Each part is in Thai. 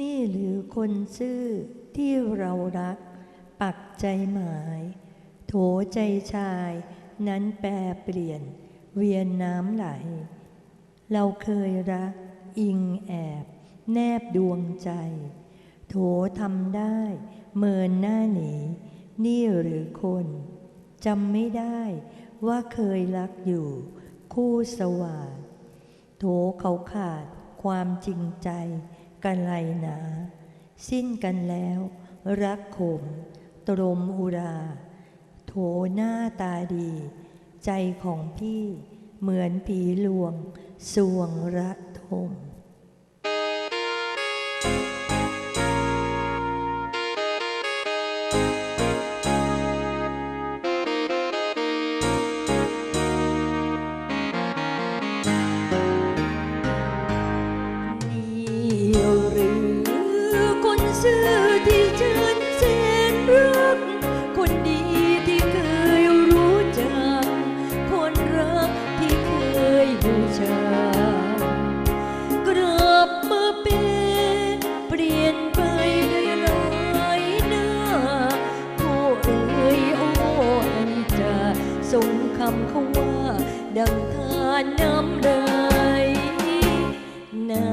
นี่หรือคนซื่อที่เรารัก ปักใจหมาย โถใจชายนั้นแปรเปลี่ยนเวียนน้ำไหล เราเคยรัก อิงแอบ แนบดวงใจ โถทำได้ เมินหน้าหนี นี่หรือคนจำไม่ได้ว่าเคยรักอยู่ คู่สว่างโถเขาขาดความจริงใจ กันไรหนา สิ้นกันแล้ว รักขม ตรมอุรา โถหน้าตาดี ใจของพี่เหมือนผีลวง สวงระทม ซื่อที่ฉันแสนรัก คนดีที่เคยรู้จัก คนรักที่เคยบูชากลับมาเป็นเปลี่ยนไปด้วยร้ายหน้าโอ้เอ๋ยโอ้อันจะส่งคำเขาว่า ดังทานน้ำไหลหน้า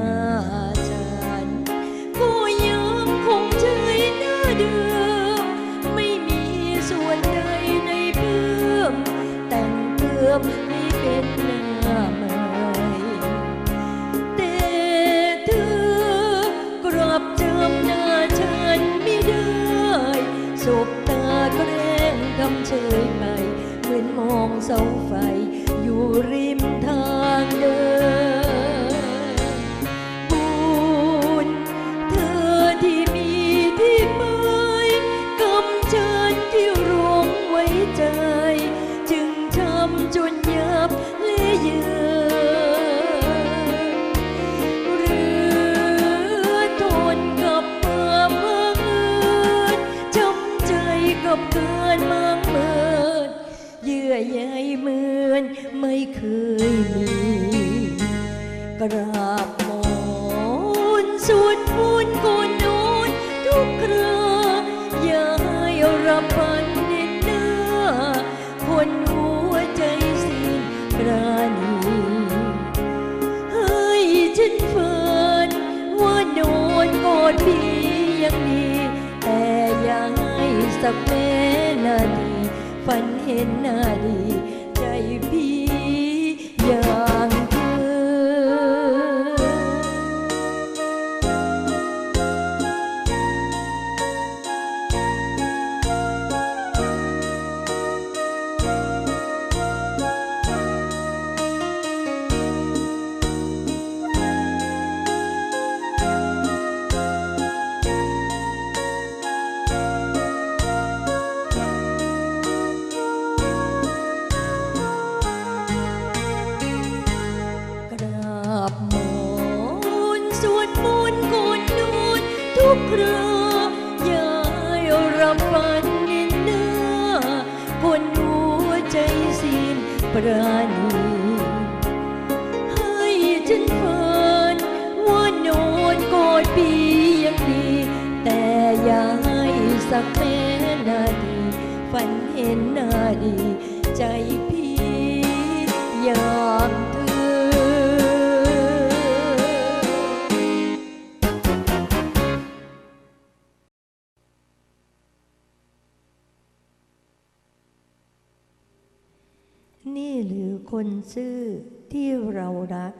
เป็นหน้าใหม่แต่เธอกลับจำหน้าฉันไม่ได้สบตาแกล้งทำเฉยไปเหมือนมองเสาไฟอยู่ริม กับการมังเมินเยื่อใยเหมือนไม่เคยมีกราบมนสวดมนต์ก่อนนอนทุกคราอย่าให้รับพันเด็นหน้าคนหัวใจสิ้นปราณีให้ฉันฝันว่านอนกอดพี่ยังดีแต่อย่าให้สักแม้ นาดี ฝันเห็นหน้าดี ใจพี่ ปราณีให้ฉันฝันว่านอนกอดพี่ยังดี แต่อย่าให้สักแม้นาทีฝันเห็นหน้าดี ใจพี่อย่าง นี่หรือคนซื่อที่เรารัก